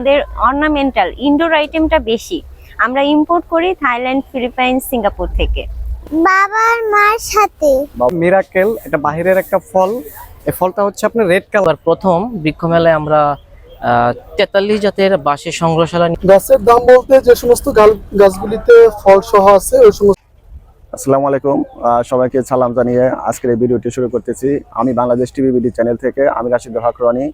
আমাদের ornamental indoor আইটেমটা বেশি। আমরা ইম্পোর্ট করি থাইল্যান্ড ফিলিপাইন সিঙ্গাপুর থেকে। বাবার মার সাথে। মিরাকেল এটা বাহিরের একটা ফল। এই ফলটা হচ্ছে আপনার রেড কালার প্রথম বৃক্ষ মেলায় আমরা তেতাল্লিশ জাতের বাঁশের সংগ্রহশালা গাছের দাম বলতে যে সমস্ত গাল- গাছগুলিতে ফল সহ আছে ওই সমস্ত আসসালামু আলাইকুম। আহ, সবাইকে সালাম জানিয়ে আজকের এই ভিডিওটি শুরু করতেছি। আমি বাংলাদেশ টিভি বিডি চ্যানেল থেকে আমি রাশিদ হক রনি।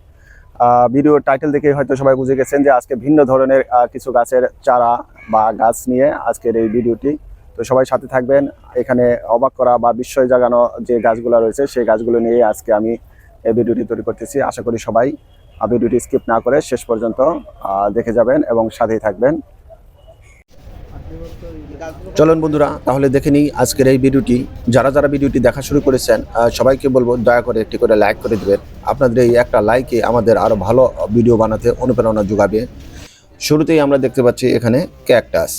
ভিডিওর টাইটেল দেখে হয়তো সবাই বুঝে গেছেন যে আজকে ভিন্ন ধরনের কিছু গাছের চারা বা গাছ নিয়ে আজকের এই ভিডিওটি তো সবাই সাথে থাকবেন। এখানে অবাক করা বা বিস্ময় জাগানো যে গাছগুলো রয়েছে, সেই গাছগুলো নিয়ে আজকে আমি এই ভিডিওটি তৈরি করতেছি। আশা করি সবাই ভিডিওটি স্কিপ না করে শেষ পর্যন্ত দেখে যাবেন এবং সাথেই থাকবেন। চলুন বন্ধুরা, তাহলে দেখে নিই আজকের এই ভিডিওটি। যারা যারা ভিডিওটি দেখা শুরু করেছেন সবাইকে বলব দয়া করে একটি করে লাইক করে দিবেন। আপনাদের এই একটা লাইকে আমাদের আরও ভালো ভিডিও বানাতে, অনুপ্রেরণা যোগাবে। শুরুতেই আমরা দেখতে পাচ্ছি এখানে ক্যাকটাস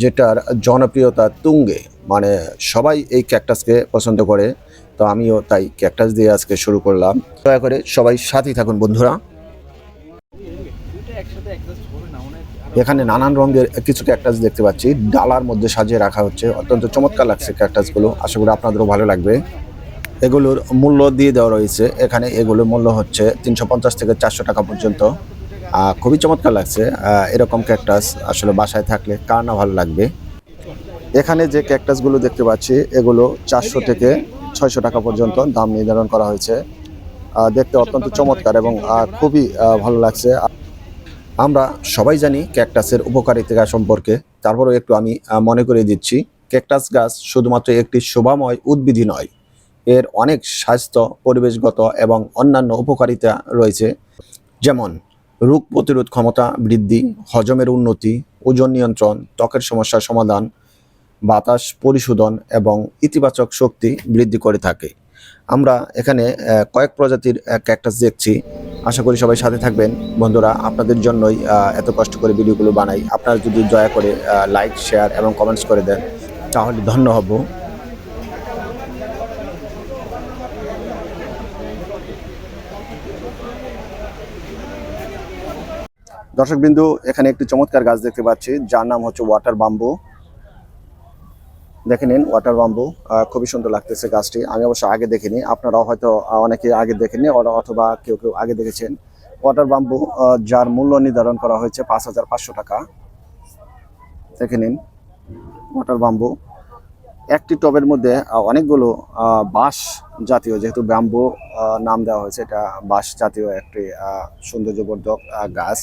যেটার জনপ্রিয়তা তুঙ্গে মানে সবাই এই ক্যাকটাসকে পছন্দ করে। তো আমিও তাই ক্যাকটাস দিয়ে আজকে শুরু করলাম। দয়া করে সবাই সাথেই থাকুন বন্ধুরা। এখানে নানান রঙের কিছু ক্যাকটাস দেখতে পাচ্ছি। ডালার মধ্যে সাজিয়ে রাখা হচ্ছে। অত্যন্ত চমৎকার লাগছে ক্যাকটাসগুলো আশা করি আপনাদেরও ভালো লাগবে। এগুলোর মূল্য দিয়ে দেওয়া রয়েছে। এখানে এগুলোর মূল্য হচ্ছে তিনশো পঞ্চাশ থেকে চারশো টাকা পর্যন্ত। খুবই চমৎকার লাগছে। এরকম ক্যাকটাস আসলে বাসায় থাকলে কার না ভালো লাগবে। এখানে যে ক্যাকটাসগুলো দেখতে পাচ্ছি, এগুলো চারশো থেকে ছয়শো টাকা পর্যন্ত দাম নির্ধারণ করা হয়েছে। দেখতে অত্যন্ত চমৎকার এবং খুবই ভালো লাগছে। আমরা সবাই জানি ক্যাকটাসের উপকারিতা সম্পর্কে। তারপরেও একটু আমি মনে করে দিচ্ছি, ক্যাকটাস গাছ শুধুমাত্র একটি শোভাময় উদ্ভিদই নয়, এর অনেক স্বাস্থ্য, পরিবেশগত এবং অন্যান্য উপকারিতা রয়েছে। যেমন, রোগ প্রতিরোধ ক্ষমতা বৃদ্ধি, হজমের উন্নতি, ওজন নিয়ন্ত্রণ, ত্বকের সমস্যার সমাধান, বাতাস পরিশোধন এবং ইতিবাচক শক্তি বৃদ্ধি করে থাকে। আমরা এখানে কয়েক প্রজাতির ক্যাকটাস দেখছি। আশা করি সবাই সাথে থাকবেন। বন্ধুরা, আপনাদের জন্যই এত কষ্ট করে ভিডিওগুলো বানাই। আপনারা যদি দয়া করে লাইক শেয়ার এবং কমেন্টস করে দেন, তাহলে ধন্য হব। দর্শকবিন্দু, এখানে একটি চমৎকার গাছ দেখতে পাচ্ছি। যার নাম হচ্ছে ওয়াটার বাম্বু দেখে নিন ওয়াটার বাম্বু খুবই সুন্দর লাগতেছে গাছটি। আমি অবশ্য আগে দেখিনি, আপনারাও হয়তো অনেকে আগে দেখেনি অথবা কেউ কেউ আগে দেখেছেন। ওয়াটার বাম্বু যার মূল্য নির্ধারণ করা হয়েছে পাঁচ হাজার পাঁচশো টাকা। দেখে নিন ওয়াটার বাম্বু একটি টবের মধ্যে অনেকগুলো বাঁশ জাতীয়, যেহেতু ব্যাম্বু নাম দেওয়া হয়েছে, এটা বাঁশ জাতীয় একটি সৌন্দর্যবর্ধক গাছ।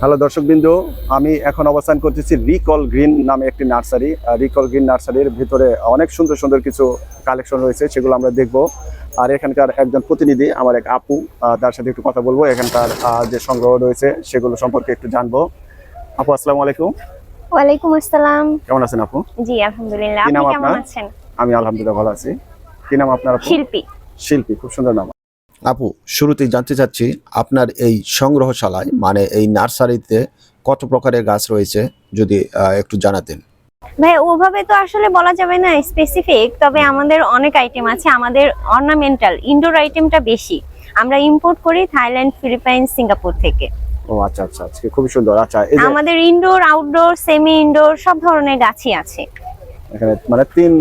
হ্যালো দর্শকবৃন্দ আমি এখন অবস্থান করতেছি রিকল গ্রিন নামে একটি নার্সারি। রিকল গ্রিন নার্সারির ভিতরে অনেক সুন্দর সুন্দর কিছু কালেকশন রয়েছে সেগুলো আমরা দেখব। আর এখানকার একজন প্রতিনিধি আমার এক আপু তার সাথে একটু কথা বলব। এখানকার যে সংগ্রহ রয়েছে সেগুলো সম্পর্কে একটু জানব। আপু আসসালামু আলাইকুম। ওয়ালাইকুম আসসালাম। কেমন আছেন আপু? জি আলহামদুলিল্লাহ। আপনি কেমন? আছেন? আমি আলহামদুলিল্লাহ ভালো আছি। কি নাম আপনার শিল্পী। শিল্পী খুব সুন্দর নাম। আপু শুরুতেই জানতে চাচ্ছি আপনার এই সংগ্রহশালায় মানে এই নার্সারিতে কত প্রকারের গাছ রয়েছে যদি একটু জানাতেন। ভাই ওভাবে তো আসলে বলা যাবে না স্পেসিফিক তবে আমাদের অনেক আইটেম আছে। আমাদের অর্নামেন্টাল ইনডোর আইটেমটা বেশি। আমরা ইম্পোর্ট করি থাইল্যান্ড ফিলিপাইন সিঙ্গাপুর থেকে। ও আচ্ছা আচ্ছা আজকে খুবই সুন্দর। আচ্ছা এই যে আমাদের ইনডোর আউটডোর সেমি ইনডোর সব ধরনের গাছই আছে। এখানে মানে তিন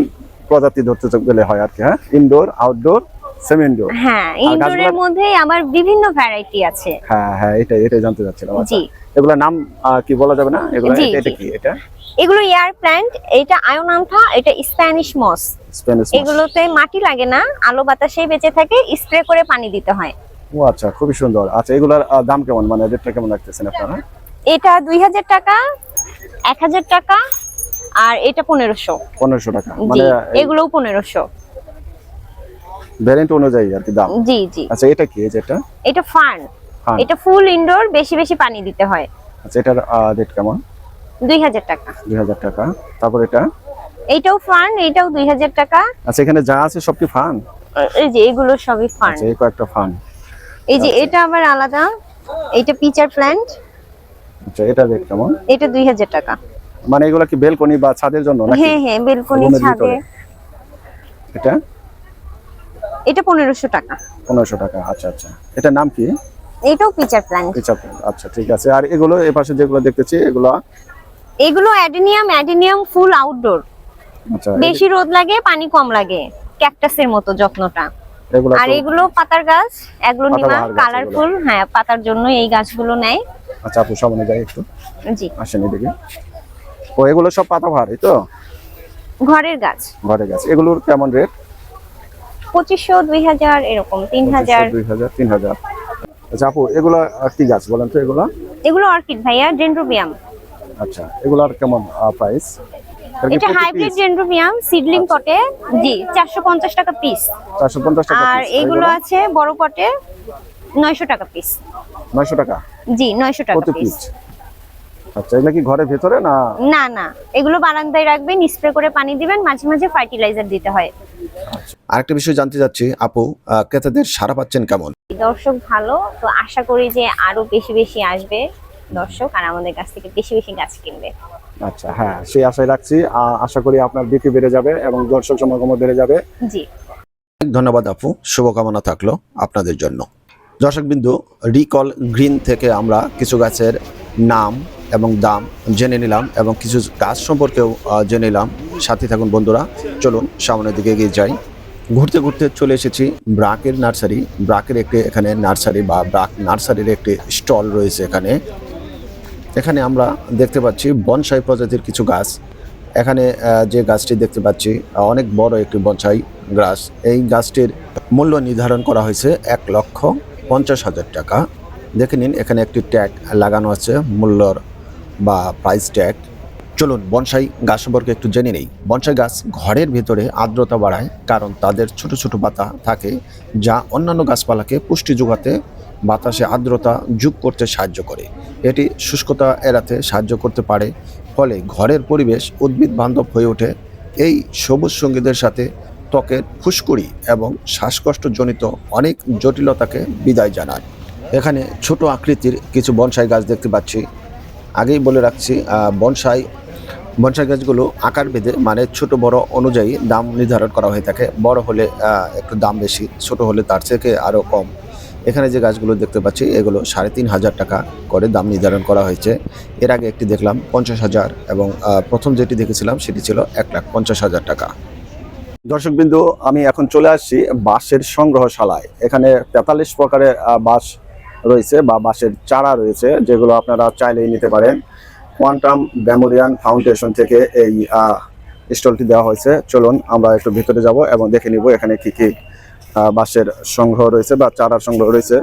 প্রজাতি ধরতে গেলে হয় আর কি হ্যাঁ? ইনডোর আউটডোর সেমি হ্যাঁ ইনডোরের মধ্যে আবার বিভিন্ন ভ্যারাইটি আছে। হ্যাঁ হ্যাঁ এটাই এটাই জানতে চাচ্ছিলাম আচ্ছা। জি। এগুলোর নাম কি বলা যাবে না? এগুলো এটা- এটা কি এটা? এগুলো এয়ার প্ল্যান্ট এটা আয়োনান্থা এটা স্প্যানিশ মস এগুলোতে মাটি লাগে না আলো বাতাসে বেঁচে থাকে স্প্রে করে পানি দিতে হয়। ও আচ্ছা খুবই সুন্দর। আচ্ছা এগুলোর দাম কেমন? মানে রেটটা কেমন রাখতেছেন আপনারা? এটা দুই হাজার টাকা এক হাজার টাকা আর এটা পনেরোশো। পনেরোশো টাকা। মানে এগুলোও পনেরোশো। ভ্যারিয়েন্ট অনুযায়ী আর কি দাম। জি জি। আচ্ছা এটা কি? এটা? এটা Fern। এটা ফুল ইনডোর বেশি বেশি পানি দিতে হয়। আচ্ছা এটার রেট কেমন? দুই হাজার টাকা। দুই হাজার টাকা। তারপর এটা? এইটাও ফার্ন এটাও দুই হাজার টাকা। আচ্ছা এখানে যা আছে সব কি ফান এই যে এগুলো সবই ফার্ন। আচ্ছা এই কয়েকটা ফান এই যে এটা আবার আলাদা। এটা পিচার প্ল্যান্ট। আচ্ছা এটা রেট কেমন? এটা দুই হাজার টাকা। মানে এগুলো কি বেলকনি বা ছাদের জন্য নাকি? হ্যাঁ হ্যাঁ বেলকনি ছাদে। এটা? এটা পনেরোশো টাকা। পনেরোশো টাকা আচ্ছা আচ্ছা। এটার নাম কি? এটাও পিচার প্ল্যান্ট পিচা আচ্ছা ঠিক আছে। আর এগুলো এ পাশে যেগুলো দেখতেছি এগুলো? এগুলো অ্যাডেনিয়াম অ্যাডেনিয়াম ফুল আউটডোর আচ্ছা বেশি রোদ লাগে পানি কম লাগে ক্যাকটাসের মতো যত্নটা। আর এগুলো পাতার গাছ এগুলো গাছ কালারফুল হ্যাঁ পাতার জন্য এই গাছগুলো নেয়। আচ্ছা আপু সামনে যাই একটু। জি। আসেন এদিকে। ও এগুলো সব পাতা ভার এই তো? ঘরের গাছ। ঘরের গাছ। এগুলোর কেমন রেট পঁচিশশো দুই হাজার এরকম তিন হাজার। দুই হাজার তিন হাজার। আচ্ছা আপু এগুলো আর কি গাছ বলেন তো এগুলো? এগুলো অর্কিড ভাইয়া ডেন্ড্রোবিয়াম। আচ্ছা এগুলোর কেমন প্রাইস এটা হাইব্রিড ডেন্ড্রোবিয়াম সিডলিং পটে জি চারশো পঞ্চাশ টাকা পিস চারশো পঞ্চাশ টাকা আর এগুলো আছে বড় পটে নয়শো টাকা পিস নয়শো টাকা? জি নয়শো টাকা পিস পিস আচ্ছা এগুলো কি ঘরের ভেতরে না? না না এগুলো বারান্দায় রাখবেন স্প্রে করে পানি দিবেন মাঝে মাঝে ফার্টিলাইজার দিতে হয়। আরেকটা বিষয় জানতে চাচ্ছি আপু ক্রেতাদের সারা পাচ্ছেন কেমন? দর্শক ভালো তো আশা করি যে আরও বেশি বেশি আসবে দর্শক আর আমাদের কাছ থেকে বেশি বেশি গাছ কিনবে। আচ্ছা হ্যাঁ সেই আশায় রাখছি। আশা করি আপনার বিক্রি বেড়ে যাবে এবং দর্শক সমাগম বেড়ে যাবে। জি। ধন্যবাদ আপু। শুভকামনা থাকল আপনাদের জন্য। দর্শকবিন্দু রিকল গ্রিন থেকে আমরা কিছু গাছের নাম এবং দাম জেনে নিলাম এবং কিছু গাছ সম্পর্কেও জেনে নিলাম। সাথে থাকুন বন্ধুরা চলুন সামনের দিকে এগিয়ে যাই। ঘুরতে ঘুরতে চলে এসেছি ব্রাকের নার্সারি। ব্রাকের একটি এখানে নার্সারি বা ব্রাক নার্সারির একটি স্টল রয়েছে এখানে। এখানে আমরা দেখতে পাচ্ছি বনসাই প্রজাতির কিছু গাছ। এখানে যে গাছটি দেখতে পাচ্ছি অনেক বড় একটি বনসাই গাছ। এই গাছটির মূল্য নির্ধারণ করা হয়েছে এক লক্ষ পঞ্চাশ হাজার টাকা। দেখে নিন, এখানে একটি ট্যাগ লাগানো আছে, মূল্যর বা প্রাইস ট্যাগ চলুন বনসাই গাছ সম্পর্কে একটু জেনে নেই। বনসাই গাছ ঘরের ভেতরে আর্দ্রতা বাড়ায় কারণ তাদের ছোট ছোট পাতা থাকে যা অন্যান্য গাছপালাকে পুষ্টি যোগাতে বাতাসে আর্দ্রতা যোগ করতে সাহায্য করে। এটি শুষ্কতা এড়াতে সাহায্য করতে পারে, ফলে ঘরের পরিবেশ উদ্ভিদ বান্ধব হয়ে ওঠে। এই সবুজ সঙ্গীদের সাথে ত্বকের ফুসকুড়ি এবং শ্বাসকষ্টজনিত অনেক জটিলতাকে বিদায় জানায়। এখানে ছোট আকৃতির কিছু বনসাই গাছ দেখতে পাচ্ছি। আগেই বলে রাখছি বনসাই বনসাই গাছগুলো আকার বেঁধে মানে ছোট বড় অনুযায়ী দাম নির্ধারণ করা হয়ে থাকে। বড় হলে একটু দাম বেশি, ছোট হলে তার থেকে আরও কম। এখানে যে গাছগুলো দেখতে পাচ্ছি, এগুলো সাড়ে তিন হাজার টাকা করে দাম নির্ধারণ করা হয়েছে। এর আগে একটি দেখলাম পঞ্চাশ হাজার এবং প্রথম যেটি দেখেছিলাম সেটি ছিল এক লাখ পঞ্চাশ হাজার টাকা। দর্শকবিন্দু আমি এখন চলে আসছি বাঁশের সংগ্রহশালায়। এখানে তেতাল্লিশ প্রকারের বাঁশ রয়েছে বা বাঁশের চারা রয়েছে, যেগুলো আপনারা চাইলেই নিতে পারেন। কোয়ান্টাম মেমোরিয়ান ফাউন্ডেশন থেকে এই স্টলটি দেওয়া হয়েছে। চলুন, আমরা একটু ভিতরে যাব এবং দেখে নিব এখানে কি কি বাঁশের সংগ্রহ রয়েছে বা চারার সংগ্রহ রয়েছে।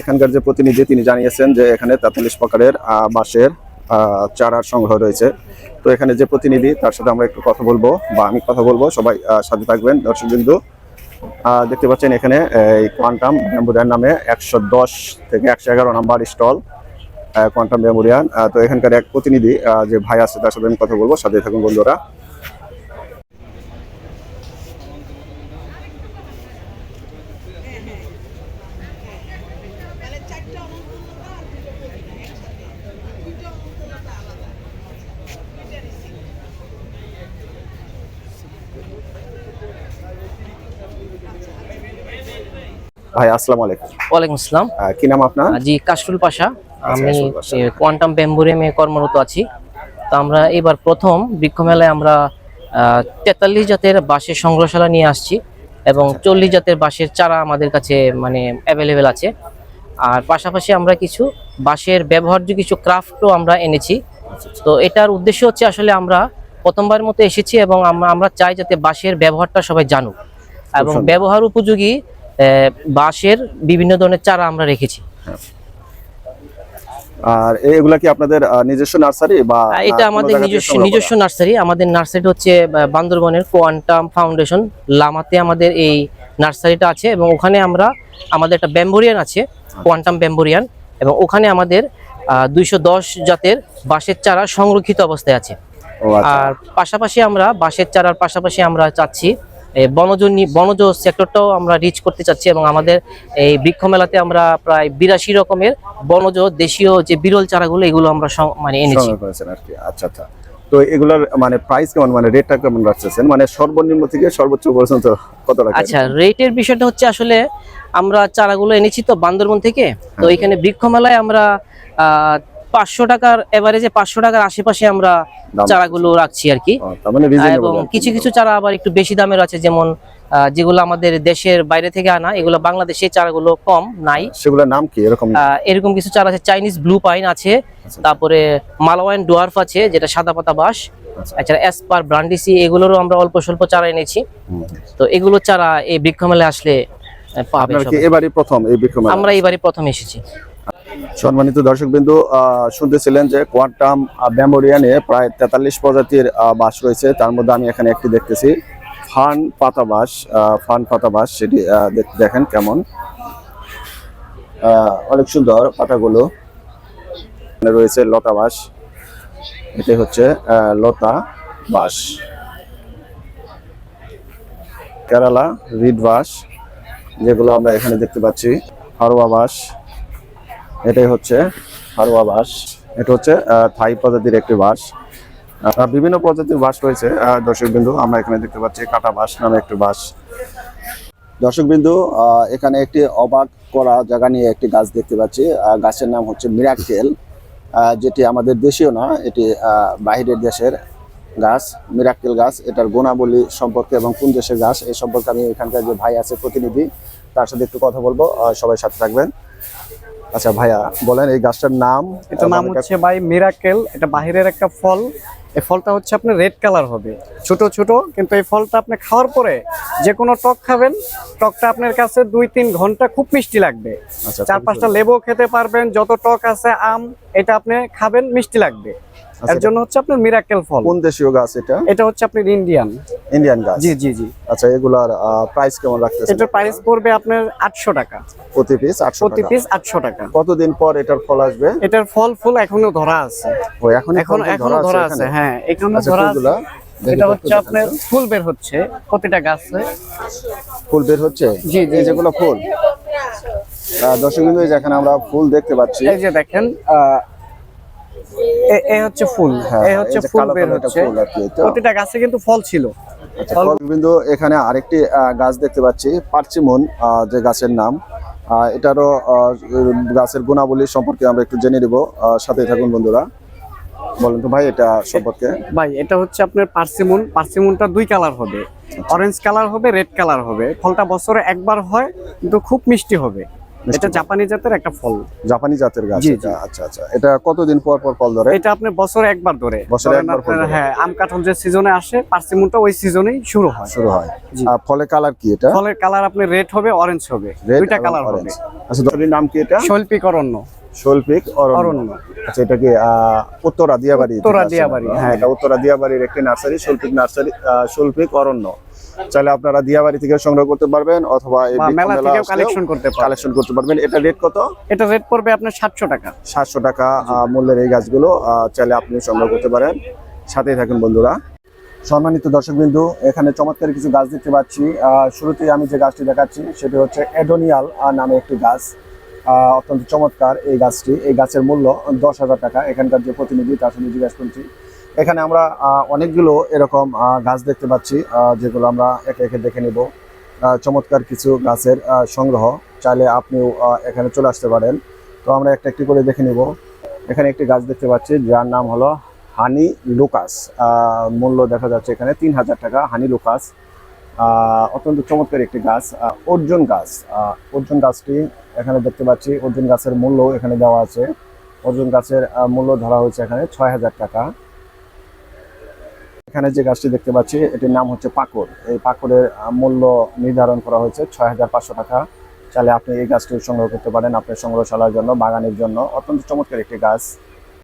এখানকার যে প্রতিনিধি, তিনি জানিয়েছেন যে এখানে তেতাল্লিশ প্রকারের বাঁশের চারার সংগ্রহ রয়েছে। তো এখানে যে প্রতিনিধি, তার সাথে আমরা একটু কথা বলব বা আমি কথা বলব। সবাই সাথে থাকবেন, দর্শকবিন্দু। দেখতে পাচ্ছেন এখানে, এই কোয়ান্টাম মেমোরিয়ান নামে একশো দশ থেকে একশো এগারো নাম্বার স্টল। কোয়ান্টাম মেমোরিয়ান তো এখানকার এক প্রতিনিধি যে ভাই আছে তার সাথে আমি কথা বলব। সাথে থাকুন বন্ধুরা। ভাই আসসালামু আলাইকুম। ওয়ালাইকুম আসসালাম। কি নাম আপনার? জি কাশরুল পাশা। আমি কাশরুল পাশা। কোয়ান্টাম ব্যাম্বুরিয়ামে কর্মরত আছি। তো আমরা এবার প্রথম বৃক্ষ মেলায় আমরা তেতাল্লিশ জাতের বাঁশের সংগ্রহশালা নিয়ে আসছি এবং আচ্ছা। চল্লিশ জাতের বাঁশের চারা আমাদের কাছে মানে অ্যাভেলেবেল আছে। আর পাশাপাশি আমরা কিছু বাঁশের ব্যবহার্য কিছু ক্রাফটও আমরা এনেছি। তো এটার উদ্দেশ্য হচ্ছে আসলে আমরা প্রথমবার মতো এসেছি এবং আমরা আমরা চাই যাতে বাঁশের ব্যবহারটা সবাই জানুক। এবং ব্যবহার উপযোগী বাঁশের বিভিন্ন ধরনের চারা আমরা রেখেছি। আর এগুলা কি আপনাদের নিজস্ব নার্সারি বা এটা আমাদের নিজস্ব নিজস্ব নার্সারি। আমাদের নার্সারি হচ্ছে বান্দরবনের কোয়ান্টাম ফাউন্ডেশন। লামাতে আমাদের এই নার্সারিটা আছে এবং ওখানে আমরা আমাদের একটা ব্যাম্বোরিয়ান আছে কোয়ান্টাম ব্যাম্বোরিয়ান। এবং ওখানে আমাদের দুইশো দশ জাতের বাঁশের চারা সংরক্ষিত অবস্থায় আছে। আচ্ছা। আর পাশাপাশি আমরা বাঁশের চারার পাশাপাশি আমরা চাচ্ছি বনজ বনজ সেক্টরটাও আমরা রিচ করতে চাচ্ছি এবং আমাদের এই বৃক্ষ মেলাতে আমরা প্রায় বিরাশি রকমের বনজ দেশীয় যে বিরল চারাগুলো এগুলো আমরা মানে এনেছি। আর কি। আচ্ছা আচ্ছা। তো এগুলোর মানে প্রাইস কেমন মানে রেটটা কেমন রাখতেছেন? মানে সর্বনিম্ন থেকে সর্বোচ্চ পর্যন্ত কত টাকা আচ্ছা রেটের বিষয়টা হচ্ছে আসলে আমরা চারাগুলো এনেছি তো বান্দরবন থেকে। তো এখানে বৃক্ষ মেলায় আমরা পাঁচশো টাকার এভারেজে পাঁচশো টাকার আশেপাশে আমরা চারাগুলো রাখছি আর কি। মানে এবং কিছু কিছু চারা আবার একটু বেশি দামের আছে যেমন যেগুলো আমাদের দেশের বাইরে থেকে আনা এগুলো বাংলাদেশে চারাগুলো কম নাই। সেগুলোর নাম কি? এরকম এরকম কিছু চারা আছে চাইনিজ ব্লু পাইন আছে আচ্ছা। তারপরে মালাওয়ান ডোয়ার্ফ আছে যেটা সাদা পাতা বাঁশ আচ্ছা। এছাড়া এসপার ব্রান্ডিসি এগুলোরও আমরা অল্প স্বল্প চারা এনেছি। তো এগুলো চারা এই বৃক্ষমেলায় আসলে পাবে এবারই আমরা এবারে প্রথম এসেছি। সম্মানিত দর্শক বিন্দু শুনতেছিলেন যে কোয়ান্টাম ব্যামোরিয়ানে প্রায় তেতাল্লিশ প্রজাতির বাস রয়েছে। তার মধ্যে আমি এখানে একটি দেখতেছি। ফান পাতা বাস ফান পাতা বাস, সেটি দেখ- দেখেন কেমন। অনেক সুন্দর পাতাগুলো। রয়েছে লতা বাস। এটি হচ্ছে লতা বাস। কেরালা রিড বাস, যেগুলো আমরা এখানে দেখতে পাচ্ছি। হারোয়া বাস। এটাই হচ্ছে হারোয়া বাস এটা হচ্ছে থাই প্রজাতির একটি আহ, বিভিন্ন প্রজাতির বাস রয়েছে। আহ, দর্শক বিন্দু আমরা এখানে দেখতে পাচ্ছি কাটা বাস নামে একটি বাস দর্শক বিন্দু আহ, এখানে একটি অবাক করা জায়গা নিয়ে একটি গাছ দেখতে পাচ্ছি। গাছের নাম হচ্ছে মিরাক্কেল। আহ, যেটি আমাদের দেশীয় না এটি বাহিরের দেশের গাছ মিরাক্কেল গাছ। এটার গুণাবলী সম্পর্কে এবং কোন দেশের গাছ এই সম্পর্কে আমি এখানকার যে ভাই আছে প্রতিনিধি তার সাথে একটু কথা বলব। সবাই সাথে থাকবেন। আচ্ছা ভাইয়া বলেন এই গাছটার নাম এটা নাম হচ্ছে ভাই মিরাকেল এটা বাহিরের একটা ফল। এই ফলটা হচ্ছে আপনার রেড কালার হবে। ছোট ছোট কিন্তু এই ফলটা আপনি খাওয়ার পরে যে কোনো টক খাবেন। টকটা আপনার কাছে দুই তিন ঘণ্টা খুব মিষ্টি লাগবে। আচ্ছা, চার পাঁচটা লেবু খেতে পারবেন যত টক আছে আম এটা আপনি খাবেন মিষ্টি লাগবে। এর জন্য হচ্ছে আপনার মিরাকেল ফল। কোন দেশীয় গাছ এটা? এটা হচ্ছে আপনার ইন্ডিয়ান ইন্ডিয়ান গাছ। জি জি জি। আচ্ছা এগুলার প্রাইস কেমন রাখতেছেন? এটার প্রাইস পড়বে আপনার আটশো টাকা। প্রতি পিস আটশো প্রতি পিস আটশো টাকা। কতদিন পর এটার ফল আসবে? এটার ফল ফুল এখনও ধরা আছে। ও এখন এখন এখনও ধরা আছে হ্যাঁ এখনও আচ্ছা ধরা আছে। এটা হচ্ছে আপনার ফুল বের হচ্ছে প্রতিটা গাছে। ফুল বের হচ্ছে? জি, জি, যেগুলো ফুল। দর্শক বিন্দু এখানে আমরা ফুল দেখতে পাচ্ছি। এই যে দেখেন আহ, এ- এ হচ্ছে ফুল। হ্যাঁ, এই হচ্ছে ফুল বের হচ্ছে। এই? প্রতিটা গাছে কিন্তু ফল ছিল। আচ্ছা, বিন্দু এখানে আরেকটি গাছ দেখতে পাচ্ছি পার্চিমন যে গাছের নাম। এটারও গাছের গুণাবলী সম্পর্কে আমরা একটু জেনে নেব। সাথে থাকুন বন্ধুরা। বলেন তো ভাই এটা সম্পর্কে। ভাই এটা হচ্ছে আপনার পার্সিমন পার্সিমনটা দুই কালার হবে। আচ্ছা। অরেঞ্জ কালার হবে রেড কালার হবে। ফলটা বছরে একবার হয় কিন্তু খুব মিষ্টি হবে। এটা জাপানি জাতের একটা ফল। জাপানি জাতের গাছ এটা? আচ্ছা আচ্ছা। এটা কতদিন পর পর ফল ধরে? এটা আপনি বছরে একবার ধরে। বছরে একবার ফল হ্যাঁ আম কাঁঠাল যে সিজনে আসে পার্সিমনটা ওই সিজনেই শুরু হয়। শুরু হয়। আর ফলে কালার কি এটা? ফলের কালার আপনি রেড হবে অরেঞ্জ হবে। দুইটা কালার হবে। আচ্ছা দর্শকের নাম কি এটা? শৈল্পিক অরণ্য। শৈল্পিক অরণ্য। আচ্ছা এটা কি উত্তরা দিয়াবাড়ি? উত্তরা দিয়াবাড়ি, হ্যাঁ। এটা উত্তরা দিয়াবাড়ির একটি নার্সারি শৈল্পিক নার্সারি শৈল্পিক অরণ্য। চাইলে আপনারা দিয়াবাড়ি থেকে সংগ্রহ করতে পারবেন অথবা মেলা কালেকশন করতে কালেকশন করতে পারবেন। এটা রেট কত? এটা রেট পড়বে আপনার সাতশো টাকা। সাতশো টাকা মূল্যের এই গাছগুলো চাইলে আপনি সংগ্রহ করতে পারেন। সাথেই থাকুন বন্ধুরা। সম্মানিত দর্শকবিন্দু এখানে চমৎকার কিছু গাছ দেখতে পাচ্ছি। শুরুতেই আমি যে গাছটি দেখাচ্ছি সেটি হচ্ছে এডোনিয়াল নামে একটি গাছ। আহ, অত্যন্ত চমৎকার এই গাছটি। এই গাছের মূল্য দশ হাজার টাকা। এখানকার যে প্রতিনিধি তার সাথে জিজ্ঞাসা করছি এখানে আমরা অনেকগুলো এরকম গাছ দেখতে পাচ্ছি যেগুলো আমরা একে একে দেখে নিব। চমৎকার কিছু গাছের সংগ্রহ। চাইলে আপনিও এখানে চলে আসতে পারেন। তো আমরা একটা একটি করে দেখে নিব। এখানে একটি গাছ দেখতে পাচ্ছি, যার নাম হলো হানি লুকাস। মূল্য দেখা যাচ্ছে এখানে তিন হাজার টাকা, হানি লুকাস। অত্যন্ত চমৎকার একটি গাছ অর্জুন গাছ। অর্জুন গাছটি এখানে দেখতে পাচ্ছি, অর্জুন গাছের মূল্য এখানে দেওয়া আছে। অর্জুন গাছের মূল্য ধরা হয়েছে এখানে ছয় হাজার টাকা। এখানে যে গাছটি দেখতে পাচ্ছি এটির নাম হচ্ছে পাকড়। এই পাকড়ের আহ, মূল্য নির্ধারণ করা হয়েছে ছয় হাজার পাঁচশো টাকা। চাইলে আপনি এই গাছটি সংগ্রহ করতে পারেন আপনার সংগ্রহশালার জন্য বাগানের জন্য। অত্যন্ত চমৎকার একটি গাছ।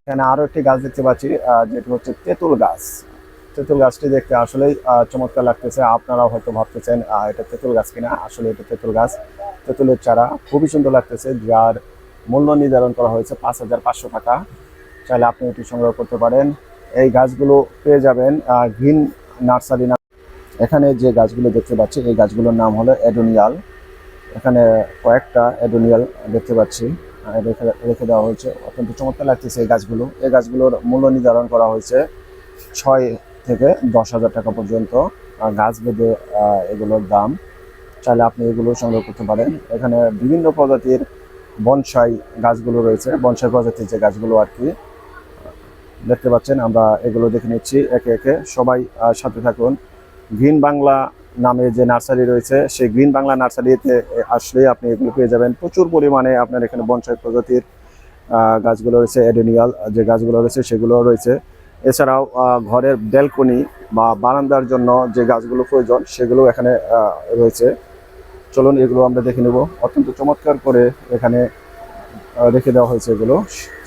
এখানে আরও একটি গাছ দেখতে পাচ্ছি যেটি হচ্ছে তেঁতুল গাছ। তেঁতুল গাছটি দেখতে আসলেই চমৎকার লাগতেছে। আপনারাও হয়তো ভাবতেছেন এটা তেঁতুল গাছ কিনা? আসলে এটা তেঁতুল গাছ। তেঁতুলের চারা খুবই সুন্দর লাগতেছে যার মূল্য নির্ধারণ করা হয়েছে পাঁচ হাজার পাঁচশো টাকা। চাইলে আপনি এটি সংগ্রহ করতে পারেন। এই গাছগুলো পেয়ে যাবেন গ্রিন নার্সারি নাম এখানে যে গাছগুলো দেখতে পাচ্ছি, এই গাছগুলোর নাম হলো এডোনিয়াল। এখানে কয়েকটা এডোনিয়াল দেখতে পাচ্ছি রেখে রেখে দেওয়া হয়েছে। অত্যন্ত চমৎকার লাগতেছে এই গাছগুলো। এই গাছগুলোর মূল্য নির্ধারণ করা হয়েছে ছয় থেকে দশ হাজার টাকা পর্যন্ত গাছ বেঁধে এগুলোর দাম। চাইলে আপনি এগুলো সংগ্রহ করতে পারেন। এখানে বিভিন্ন প্রজাতির বনসাই গাছগুলো রয়েছে। বনসাই প্রজাতির যে গাছগুলো আর কি দেখতে পাচ্ছেন, আমরা এগুলো দেখে নিচ্ছি একে একে। সবাই সাথে থাকুন। গ্রিন বাংলা নামে যে নার্সারি রয়েছে, সেই গ্রিন বাংলা নার্সারিতে আসলে আপনি এগুলো পেয়ে যাবেন। প্রচুর পরিমাণে আপনার এখানে বনসাই প্রজাতির গাছগুলো রয়েছে এডেনিয়াল যে গাছগুলো রয়েছে, সেগুলো রয়েছে। এছাড়াও ঘরের ব্যালকনি বা বারান্দার জন্য যে গাছগুলো প্রয়োজন, সেগুলো এখানে রয়েছে। চলুন, এগুলো আমরা দেখে নেব। অত্যন্ত চমৎকার করে এখানে রেখে দেওয়া হয়েছে এগুলো।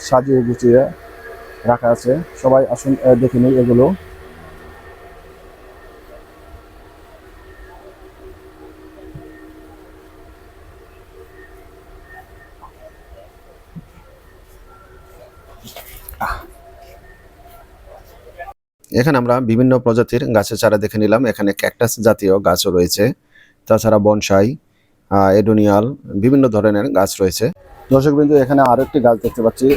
সাজিয়ে গুছিয়ে রাখা আছে। সবাই আসুন দেখে নিই এগুলো। এখানে আমরা বিভিন্ন প্রজাতির গাছের চারা দেখে নিলাম। এখানে ক্যাকটাস জাতীয় গাছও রয়েছে। তাছাড়া বনসাই এডোনিয়াল, বিভিন্ন ধরনের গাছ রয়েছে। দর্শকবৃন্দ, এখানে আরও একটি গাছ দেখতে পাচ্ছি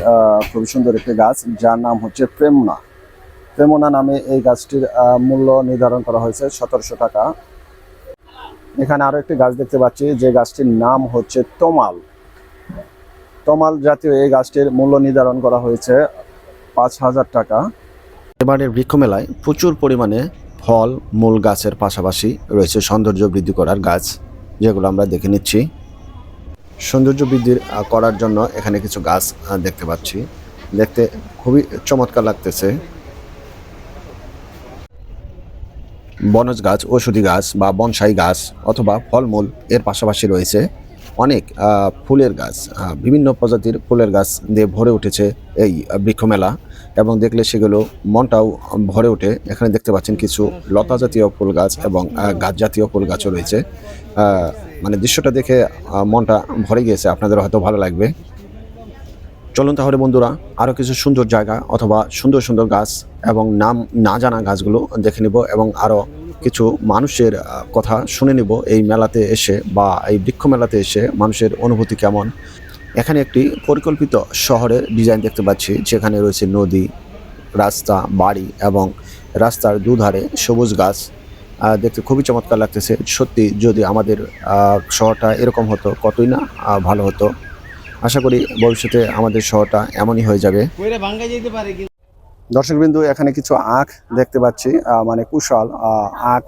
খুবই সুন্দর একটি গাছ, যার নাম হচ্ছে প্রেমনা। প্রেমনা নামে এই গাছটির মূল্য নির্ধারণ করা হয়েছে সতেরোশো টাকা। এখানে আরও একটি গাছ দেখতে পাচ্ছি, যে গাছটির নাম হচ্ছে তমাল। তমাল জাতীয় এই গাছটির মূল্য নির্ধারণ করা হয়েছে পাঁচ হাজার টাকা। এবারের বৃক্ষ মেলায় প্রচুর পরিমাণে ফল, মূল গাছের পাশাপাশি রয়েছে সৌন্দর্য বৃদ্ধি করার গাছ, যেগুলো আমরা দেখে নিচ্ছি। সৌন্দর্য বৃদ্ধি করার জন্য এখানে কিছু গাছ দেখতে পাচ্ছি। দেখতে খুবই চমৎকার লাগতেছে। বনজ গাছ, ঔষধি গাছ বা বনসাই গাছ অথবা ফলমূল এর পাশাপাশি রয়েছে অনেক ফুলের গাছ। বিভিন্ন প্রজাতির ফুলের গাছ দিয়ে ভরে উঠেছে এই বৃক্ষমেলা। এবং দেখলে সেগুলো মনটাও ভরে ওঠে। এখানে দেখতে পাচ্ছেন কিছু লতা জাতীয় ফুল গাছ এবং গাছ জাতীয় ফুল গাছও রয়েছে। মানে দৃশ্যটা দেখে মনটা ভরে গিয়েছে। আপনাদের হয়তো ভালো লাগবে। চলুন তাহলে বন্ধুরা আরও কিছু সুন্দর জায়গা অথবা সুন্দর সুন্দর গাছ এবং নাম না জানা গাছগুলো দেখে নিব এবং আরও কিছু মানুষের কথা শুনে নিব। এই মেলাতে এসে বা এই বৃক্ষ মেলাতে এসে মানুষের অনুভূতি কেমন? এখানে একটি পরিকল্পিত শহরের ডিজাইন দেখতে পাচ্ছি যেখানে রয়েছে নদী রাস্তা বাড়ি এবং রাস্তার দুধারে সবুজ গাছ। দেখতে খুবই চমৎকার লাগতেছে। সত্যি যদি আমাদের শহরটা এরকম হতো কতই না ভালো হতো। আশা করি ভবিষ্যতে আমাদের শহরটা এমনই হয়ে যাবে। দর্শকবিন্দু এখানে কিছু আখ দেখতে পাচ্ছি আহ, মানে কুশল আহ, আখ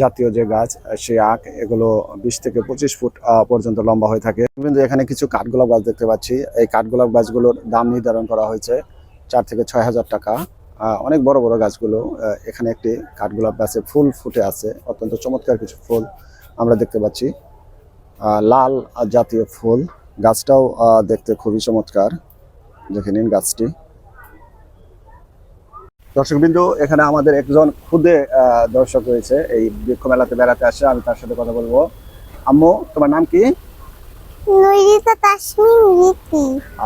জাতীয় যে গাছ, সেই আখ, এগুলো বিশ থেকে পঁচিশ ফুট পর্যন্ত লম্বা হয়ে থাকে। কিন্তু এখানে কিছু কাঠগোলাপ গাছ দেখতে পাচ্ছি। এই কাঠগোলাপ গাছগুলোর দাম নির্ধারণ করা হয়েছে চার থেকে ছয় হাজার টাকা। অনেক বড় বড় গাছগুলো এখানে একটি কাঠগোলাপ গাছে ফুল ফুটে আছে, অত্যন্ত চমৎকার কিছু ফুল আমরা দেখতে পাচ্ছি। লাল জাতীয় ফুল, গাছটাও দেখতে খুবই চমৎকার। দেখে নিন গাছটি। দর্শকবিন্দু এখানে আমাদের একজন খুদে দর্শক রয়েছে। এই বৃক্ষ মেলাতে বেড়াতে আসে আমি তার সাথে কথা বলব। আম্মু তোমার নাম কি?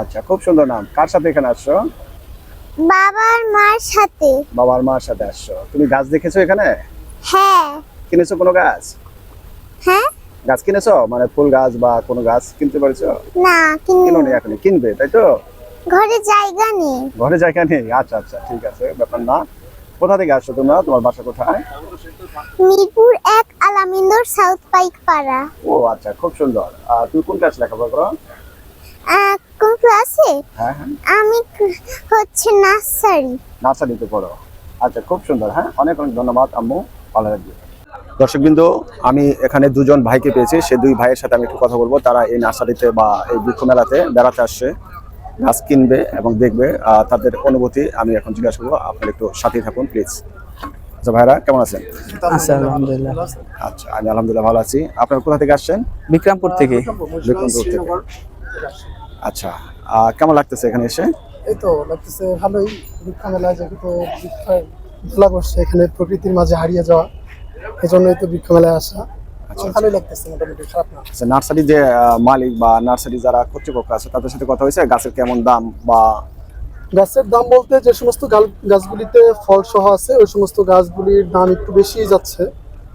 আচ্ছা খুব সুন্দর নাম। কার সাথে এখানে আসছো? বাবার মার সাথে। বাবার মার সাথে আসছো। তুমি গাছ দেখেছ এখানে? হ্যাঁ। কিনেছো কোনো গাছ? হ্যাঁ? গাছ কিনেছো? মানে ফুল গাছ বা কোনো গাছ কিনতে পারছ? না কিনো এখন কিনবে তাই তো? ঘরে জায়গা নেই। ঘরে জায়গা নেই? আচ্ছা আচ্ছা ঠিক আছে ব্যাপার না। কোথা থেকে আসছো তোমরা? তোমার বাসা কোথায়? মিরপুর এক আলামিন্দর সাউথ পাইক পাড়া ও আচ্ছা খুব সুন্দর। আহ, তুমি কোন ক্লাস লেখাপড়া করো? কোন ক্লাসে? হ্যাঁ হ্যাঁ। আমি হচ্ছে নার্সারি। নার্সারিতে পড়ো। আচ্ছা খুব সুন্দর হ্যাঁ? অনেক অনেক ধন্যবাদ আম্মু। ভালো লাগবে দর্শকবৃন্দ আমি এখানে দুজন ভাইকে পেয়েছি। সে দুই ভাইয়ের সাথে আমি একটু কথা বলব। তারা এই নার্সারিতে বা এই বৃক্ষ মেলাতে বেড়াতে আসছে। গাছ কিনবে এবং দেখবে তাদের অনুভূতি আমি এখন জিজ্ঞাসা করব আপনারা একটু সাথে থাকুন প্লিজ আচ্ছা ভাইরা কেমন আছেন? আচ্ছা আলহামদুলিল্লাহ। আচ্ছা আমি আলহামদুলিল্লাহ ভালো আছি। আপনারা কোথা থেকে আসছেন? বিক্রমপুর থেকে। বিক্রমপুর থেকে। আচ্ছা কেমন লাগতেছে এখানে এসে? এই তো লাগতেছে ভালোই। বৃক্ষ মেলা যেহেতু বৃক্ষের মেলা বসছে এখানে প্রকৃতির মাঝে হারিয়ে যাওয়া এই জন্যই তো বৃক্ষ মেলায় আসা। ভালোই লাগতেছে মোটামুটি খারাপ না। আচ্ছা নার্সারি যে মালিক বা নার্সারি যারা কর্তৃপক্ষ আছে তাদের সাথে কথা হয়েছে? গাছের কেমন দাম বা গাছের দাম বলতে যে সমস্ত গাছগুলিতে ফল সহ আছে ওই সমস্ত গাছগুলির দাম একটু বেশি যাচ্ছে।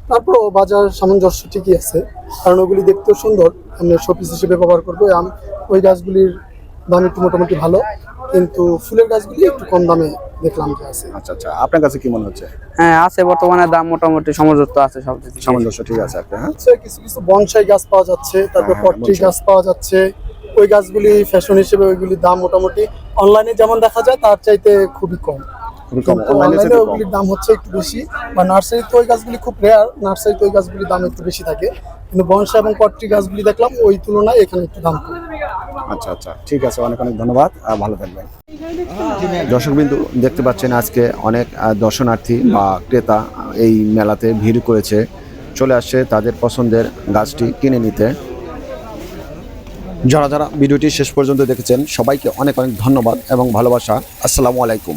তারপরও বাজার সামঞ্জস্য ঠিকই আছে কারণ ওগুলি দেখতেও সুন্দর। আমরা শোপিস হিসেবে ব্যবহার করব ওই গাছগুলির দাম একটু মোটামুটি ভালো কিন্তু ফুলের গাছগুলি একটু কম দামে দেখলাম যে আছে। আচ্ছা আচ্ছা। আপনার কাছে কি মনে হচ্ছে? হ্যাঁ আছে বর্তমানে দাম মোটামুটি সমঝোত আছে সব। সামঞ্জস্য ঠিক আছে একটা হ্যাঁ। কিছু কিছু বনসাই গাছ পাওয়া যাচ্ছে তারপর হ্যাঁ, পট্রি গাছ পাওয়া যাচ্ছে। ওই গাছগুলি ফ্যাশন হিসেবে ওইগুলির দাম মোটামুটি অনলাইনে যেমন দেখা যায় তার চাইতে খুবই কম। অনলাইনে ওইগুলির দাম হচ্ছে একটু বেশি। বা নার্সারিতে ওই গাছগুলি খুব রেয়ার নার্সারিতে ওই গাছগুলির দাম একটু বেশি থাকে। কিন্তু বনসাই এবং পট্রি গাছগুলি দেখলাম ওই তুলনায় এখানে একটু দাম কম। আচ্ছা আচ্ছা। ঠিক আছে, অনেক অনেক ধন্যবাদ ভালো থাকবেন। দর্শকবিন্দু, দেখতে পাচ্ছেন আজকে অনেক দর্শনার্থী বা ক্রেতা এই মেলাতে ভিড় করেছে। চলে আসছে তাদের পছন্দের গাছটি কিনে নিতে। যারা যারা ভিডিওটি শেষ পর্যন্ত দেখেছেন, সবাইকে অনেক অনেক ধন্যবাদ এবং ভালোবাসা। আসসালামু আলাইকুম।